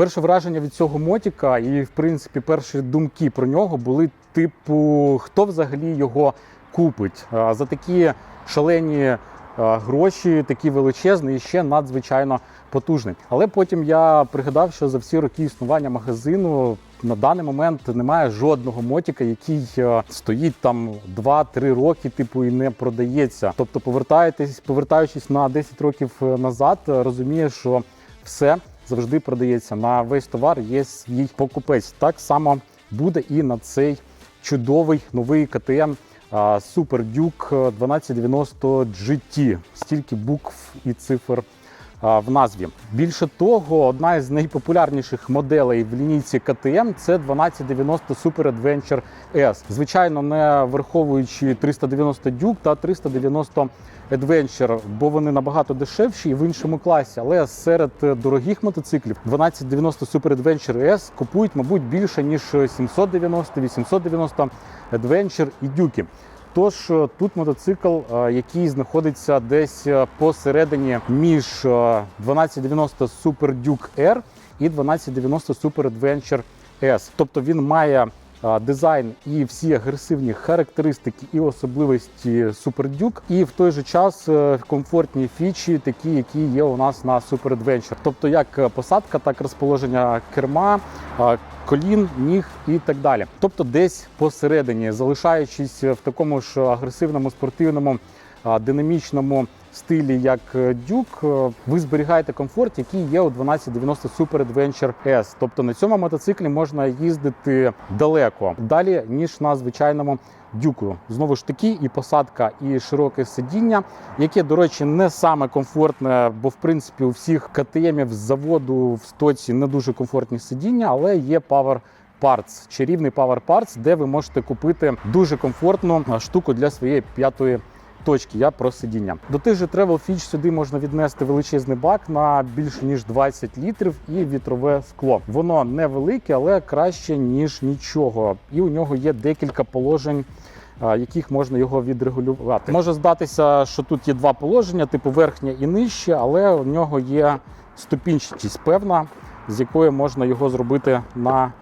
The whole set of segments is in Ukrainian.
Перше враження від цього мотіка, і в принципі перші думки про нього були типу, хто взагалі його купить за такі шалені гроші, такі величезні і ще надзвичайно потужний. Але потім я пригадав, що за всі роки існування магазину на даний момент немає жодного мотіка, який стоїть там 2-3 роки, типу, і не продається. Тобто, повертаєтесь, повертаючись на 10 років е, назад, розумієш, що все завжди продається. На весь товар є свій покупець. Так само буде і на цей чудовий новий КТМ Super Duke 1290 GT. Стільки букв і цифр в назві. Більше того, одна із найпопулярніших моделей в лінійці КТМ це 1290 Super Adventure S. Звичайно, не враховуючи 390 Duke та 390 Adventure, бо вони набагато дешевші і в іншому класі. Але серед дорогих мотоциклів 1290 Super Adventure S купують, мабуть, більше ніж 790, 890 Adventure і Duke. Тож е, тут мотоцикл, е, який знаходиться десь е, посередині між е, 1290 Super Duke R і 1290 Super Adventure S. Тобто він має дизайн і всі агресивні характеристики і особливості Duke, і в той же час е, комфортні фічі, такі, які є у нас на Super Adventure. Тобто як е, посадка, так і розположення керма, е, колін, ніг і так далі. Тобто десь посередині, залишаючись в такому ж агресивному спортивному динамічному стилі, як е, Duke, е, ви зберігаєте комфорт, який є у 1290 Super Adventure S. Тобто на цьому мотоциклі можна їздити далеко, далі ніж на звичайному дюку. Знову ж таки, і посадка, і широке сидіння, яке, до речі, не саме комфортне, бо в принципі у всіх КТМів з заводу в стоці не дуже комфортні сидіння, але є Power Parts, чарівний Power Parts, де ви можете купити дуже комфортну штуку для своєї п'ятої точки. Я про сидіння. До тих же Travel Fitch сюди можна віднести величезний бак на більше ніж 20 літрів і вітрове скло. Воно невелике, але краще ніж нічого. І у нього є декілька положень. Яких можна його відрегулювати. Може здатися, що тут є два положення, типу верхнє і нижче, але у нього є ступінчатість певна, з якої можна його зробити на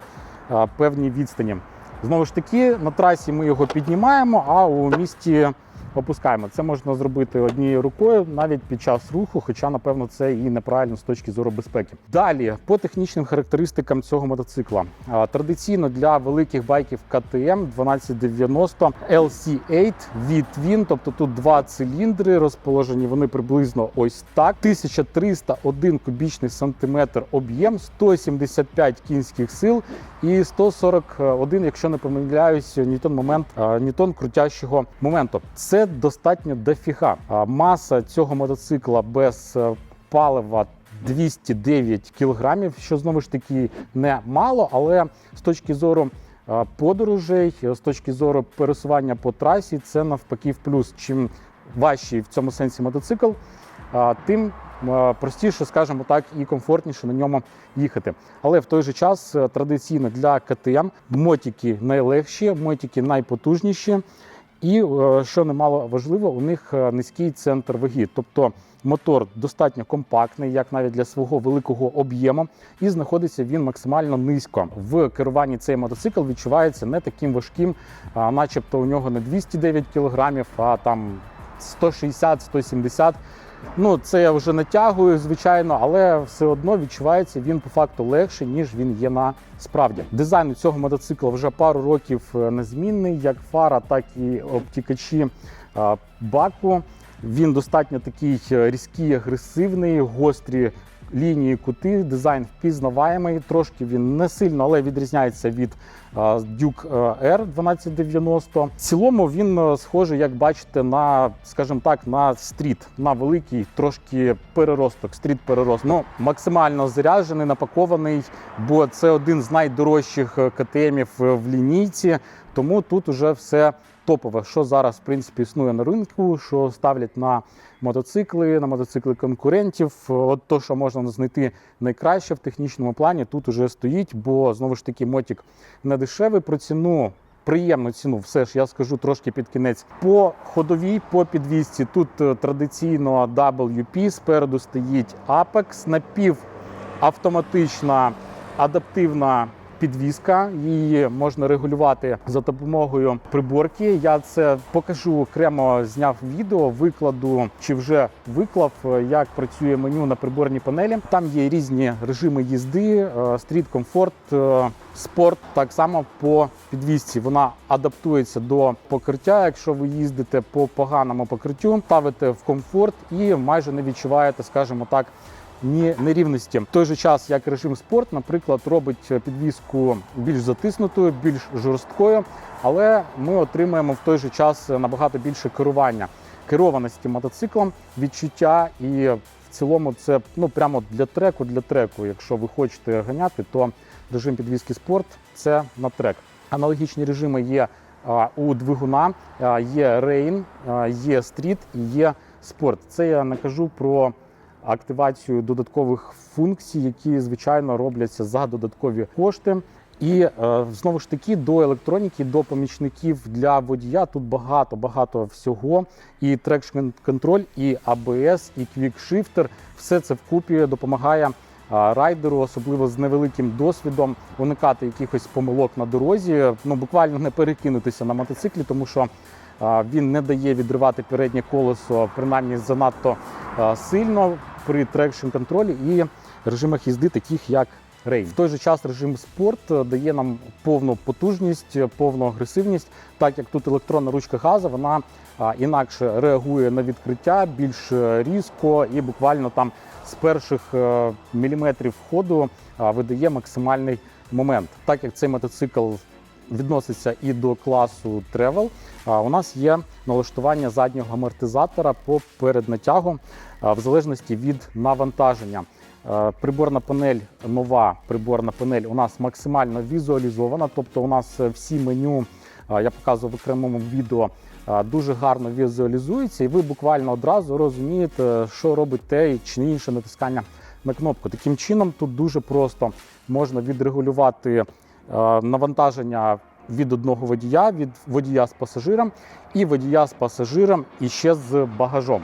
певній відстані. Знову ж таки, на трасі ми його піднімаємо, а у місті опускаємо. Це можна зробити однією рукою навіть під час руху, хоча, напевно, це і неправильно з точки зору безпеки. Далі, по технічним характеристикам цього мотоцикла. Традиційно для великих байків КТМ 1290 LC8 V-Twin, тобто тут два циліндри, розположені вони приблизно ось так. 1301 кубічний сантиметр об'єм, 175 кінських сил і 141, якщо не помиляюсь, ньютон момент ньютон крутящого моменту. Це достатньо дофіга. Маса цього мотоцикла без е, палива 209 кілограмів, що знову ж таки не мало, але з точки зору е, подорожей, е, з точки зору пересування по трасі, це навпаки в плюс. Чим важчий в цьому сенсі мотоцикл, тим простіше, скажімо так, і комфортніше на ньому їхати. Але в той же час традиційно для КТМ мотики найлегші, мотики найпотужніші. І е, що немало важливо, у них е, низький центр ваги. Тобто мотор достатньо компактний, як навіть для свого великого об'єму, і знаходиться він максимально низько. В керуванні цей мотоцикл відчувається не таким важким, начебто у нього не 209 кілограмів, а там 160-170. Ну, це я вже натягую, звичайно, але все одно відчувається він по факту легше, ніж він є насправді. Дизайн цього мотоцикла вже пару років е, незмінний, як фара, так і обтікачі е, баку. Він достатньо такий е, різкий, агресивний, гострі лінії кути, дизайн впізнаваємий. Трошки він не сильно, але відрізняється від е, Duke е, R 1290. В цілому він е, схожий, як бачите, на, скажімо так, на стріт, на великий трошки переросток, стріт переросток. Ну, максимально заряджений, напакований, бо це один з найдорожчих КТМів в лінійці. Тому тут уже все топове, що зараз в принципі існує на ринку, що ставлять на мотоцикли, на мотоцикли конкурентів. От то, що можна знайти найкраще в технічному плані, тут уже стоїть, бо знову ж таки мотик не дешевий. Про ціну приємну ціну, все ж я скажу трошки під кінець. По ходовій, по підвісці тут е, традиційно WP, спереду стоїть Apex, напів автоматична адаптивна. Підвізка, її можна регулювати за допомогою приборки. Я це покажу окремо, зняв відео, викладу чи вже виклав, е, як працює меню на приборній панелі. Там є різні режими їзди, е, стріт, комфорт, е, спорт. Так само по підвізці. Вона адаптується до покриття. Якщо ви їздите по поганому покриттю, ставите в комфорт і майже не відчуваєте, скажімо так нерівності. В той же час, як режим спорт, наприклад, робить підвіску більш затиснутою, більш жорсткою, але ми отримаємо в той же час набагато більше керування, керованості мотоциклом, відчуття і в цілому це ну прямо для треку, для треку. Якщо ви хочете ганяти, то режим підвіски спорт це на трек. Аналогічні режими є у двигуна, є рейн, є стріт і є спорт. Це я не кажу про активацію додаткових функцій, які звичайно робляться за додаткові кошти. І е, знову ж таки до електроніки, до помічників для водія тут багато багато всього. І трекшн контроль, і ABS, і квікшифтер. Все це вкупі допомагає е, райдеру, особливо з невеликим досвідом, уникати якихось помилок на дорозі. Ну буквально не перекинутися на мотоциклі, тому що він не дає відривати переднє колесо, принаймні занадто сильно при трекшн контролі і режимах їзди, таких як Рейн. В той же час режим спорт е, дає нам повну потужність, повну агресивність, так як тут електронна ручка газу, вона інакше реагує на відкриття більш е, різко і буквально там з перших е, міліметрів ходу видає максимальний момент. Так як цей мотоцикл відноситься і до класу Travel, у нас є налаштування заднього амортизатора по переднатягу в залежності від навантаження. Приборна панель нова приборна панель у нас максимально візуалізована, тобто у нас е, всі меню, я показував в окремому відео, дуже гарно візуалізуються, і ви буквально одразу розумієте, що робить те чи інше натискання на кнопку. Таким чином, тут дуже просто можна відрегулювати навантаження від одного водія, від водія з пасажиром, і водія з пасажиром і ще з багажом.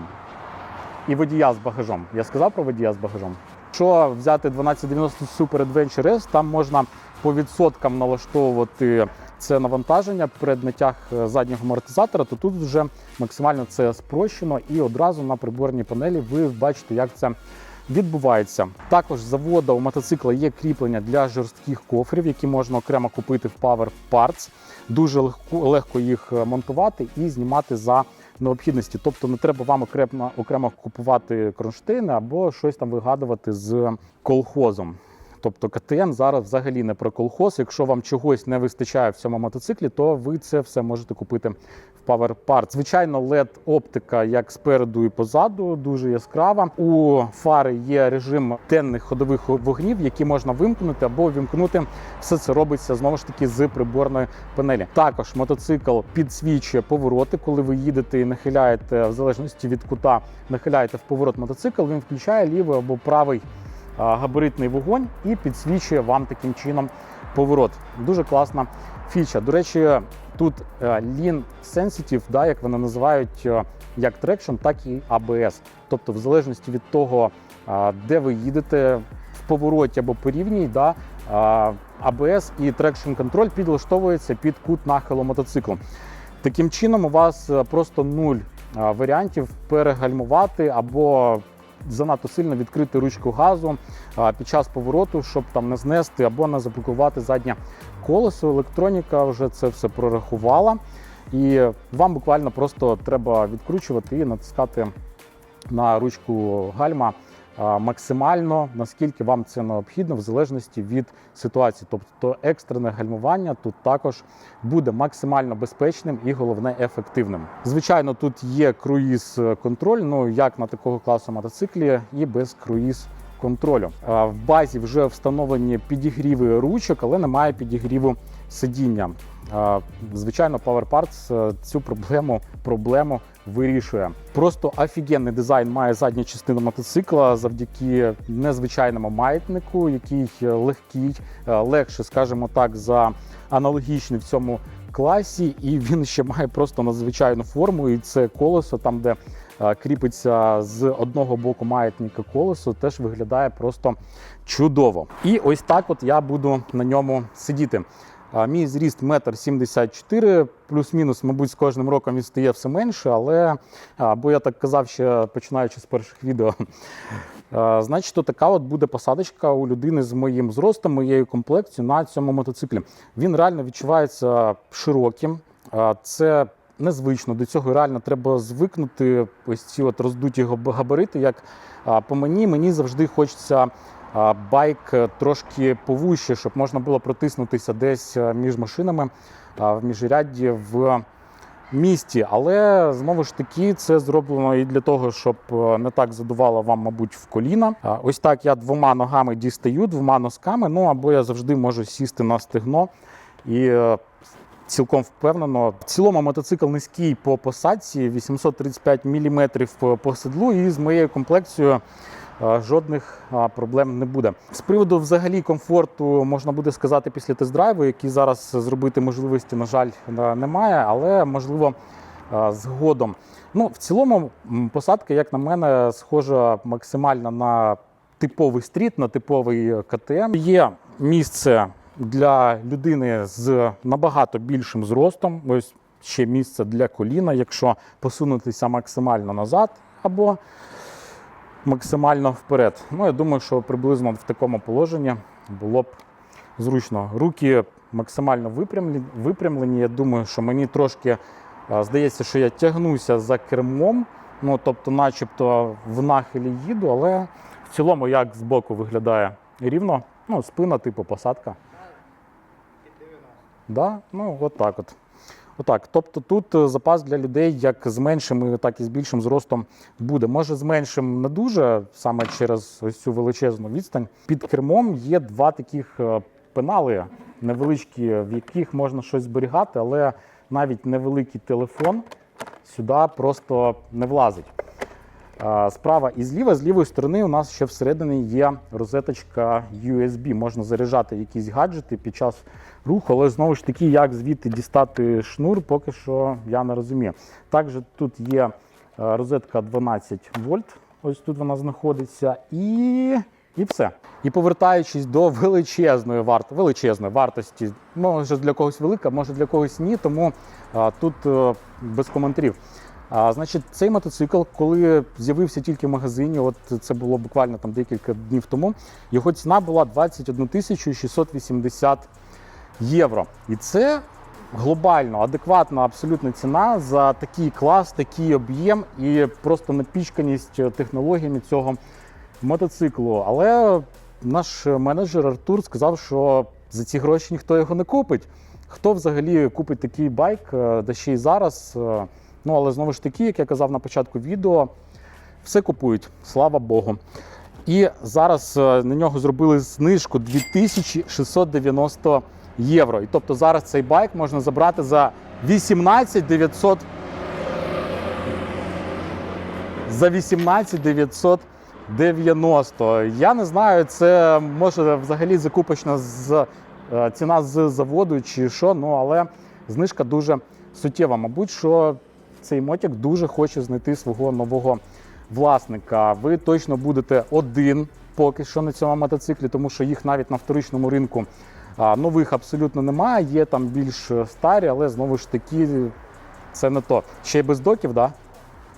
І водія з багажом. Я сказав про водія з багажом. Якщо взяти 1290 Super Adventure S, там можна по відсоткам налаштовувати це навантаження преднатяг е, заднього амортизатора, то тут вже максимально це спрощено і одразу на приборній панелі ви бачите, як це відбувається. Також завода у мотоцикла є кріплення для жорстких кофрів, які можна окремо купити в Power Parts. Дуже легко, легко їх е, монтувати і знімати за необхідності. Тобто не треба вам окремо, окремо купувати кронштейни або щось там вигадувати з колхозом. Тобто КТМ зараз взагалі не про колхоз. Якщо вам чогось не вистачає в цьому мотоциклі, то ви це все можете купити в Power Parts. Звичайно, led оптика як спереду і позаду, дуже яскрава. У фари є режим денних ходових вогнів, які можна вимкнути або вімкнути. Все це робиться знову ж таки з приборної панелі. Також мотоцикл підсвічує повороти, коли ви їдете і нахиляєте в залежності від кута, нахиляєте в поворот мотоцикл. Він включає лівий або правий габаритний вогонь і підсвічує вам таким чином поворот. Дуже класна фіча. До речі, тут е, Lean Sensitive, да, як вони називають е, як Traction, так і ABS. Тобто, в залежності від того, де ви їдете в повороті або по рівній, да, ABS і Traction Control підлаштовується під кут нахилу мотоциклу. Таким чином, у вас е, просто нуль варіантів перегальмувати або занадто сильно відкрити ручку газу під час повороту, щоб там не знести або не заблокувати заднє колесо. Електроніка вже це все прорахувала, і вам буквально просто треба відкручувати і натискати на ручку гальма максимально, наскільки вам це необхідно, в залежності від ситуації. Тобто екстрене гальмування тут також буде максимально безпечним і головне ефективним. Звичайно, тут є круїз контроль, ну як на такого класу мотоциклі, і без круїз контролю. В базі вже встановлені підігріви ручок, але немає підігріву сидіння. Звичайно, Power Parts е, цю проблему, проблему вирішує. Просто офігенний дизайн має задня частина мотоцикла завдяки незвичайному маятнику, який легкий, е, легше, скажімо так, за аналогічний в цьому класі, і він ще має просто надзвичайну форму. І це колесо, там, де е, кріпиться з одного боку маятника колесо, теж виглядає просто чудово. І ось так от я буду на ньому сидіти. Мій зріст 1,74 м, плюс-мінус, мабуть, з кожним роком він стає все менше, але бо я так казав ще починаючи з перших відео. Значить, така от буде посадочка у людини з моїм зростом, моєю комплекцією на цьому мотоциклі. Він реально відчувається широким. Це незвично. До цього реально треба звикнути. Ось ці от роздуті габарити. Як по мені, мені завжди хочеться байк е, трошки повуще, щоб можна було протиснутися десь е, між машинами в міжрядді в місті. Але знову ж таки це зроблено і для того, щоб е, не так задувало вам, мабуть, в коліна. Ось так я двома ногами дістаю, двома носками. Ну або я завжди можу сісти на стегно і. Цілком впевнено. В цілому мотоцикл низький по посадці, 835 мм по, седлу, і з моєю комплекцією жодних проблем не буде. З приводу взагалі комфорту можна буде сказати після тест-драйву, який зараз зробити можливості, на жаль, е, немає, але можливо е, згодом. Ну, в цілому, посадка, як на мене, схожа максимально на типовий стріт, на типовий е, КТМ. Є місце для людини з набагато більшим зростом. Ось ще місце для коліна, якщо посунутися максимально назад або максимально вперед. Ну, я думаю, що приблизно в такому положенні було б зручно. Руки максимально випрямлені. Я думаю, що мені трошки а, здається, що я тягнуся за кермом. Ну, тобто, начебто в нахилі їду, але в цілому як збоку виглядає рівно. Ну, спина, типу посадка. Да? Ну, от так от. Отак. Тобто тут е, запас для людей як з меншим, так і з більшим зростом буде. Може, з меншим не дуже, саме через ось цю величезну відстань. Під кермом є два таких е, пенали невеличкі, в яких можна щось зберігати, але навіть невеликий телефон сюди просто не влазить. А, Справа і зліва, з лівої сторони у нас ще всередині є розеточка USB. Можна заряджати якісь гаджети під час руху, але знову ж таки, як звідти дістати шнур, поки що я не розумію. Також тут є е, розетка 12 вольт. Ось тут вона знаходиться, і, і все. І повертаючись до величезної варт... величезної вартості, може для когось велика, може для когось ні, тому а, тут е, без коментарів. А, значить, цей мотоцикл, коли з'явився тільки в магазині, от це було буквально там декілька днів тому, його ціна була 21 680 євро. І це глобально адекватна абсолютна ціна за такий клас, такий об'єм і просто напічканість технологіями цього мотоциклу. Але наш менеджер Артур сказав, що за ці гроші ніхто його не купить. Хто взагалі купить такий байк, е, да ще й зараз. Ну, але знову ж таки, як я казав на початку відео, все купують, слава Богу. І зараз е, на нього зробили знижку 2690 євро. І тобто зараз цей байк можна забрати за 18 900 за 18 990. Я не знаю, це може взагалі закупочна з, е, ціна з заводу чи що, ну але знижка дуже суттєва. Мабуть, що цей мотик дуже хоче знайти свого нового власника. Ви точно будете один поки що на цьому мотоциклі, тому що їх навіть на вторичному ринку нових абсолютно немає. Є там більш е, старі, але знову ж таки це не то. Ще й без доків, да?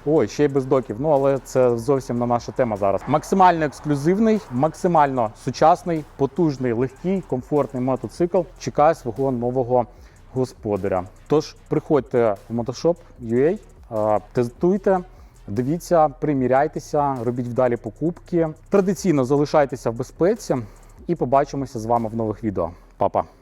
Ой, ще й без доків. Ну але це зовсім не наша тема зараз. Максимально ексклюзивний, максимально сучасний, потужний, легкий, комфортний мотоцикл чекає свого нового господаря. Тож приходьте в Motoshop.ua, е, тестуйте. Дивіться, приміряйтеся, робіть вдалі покупки. Традиційно залишайтеся в безпеці і побачимося з вами в нових відео. Па-па!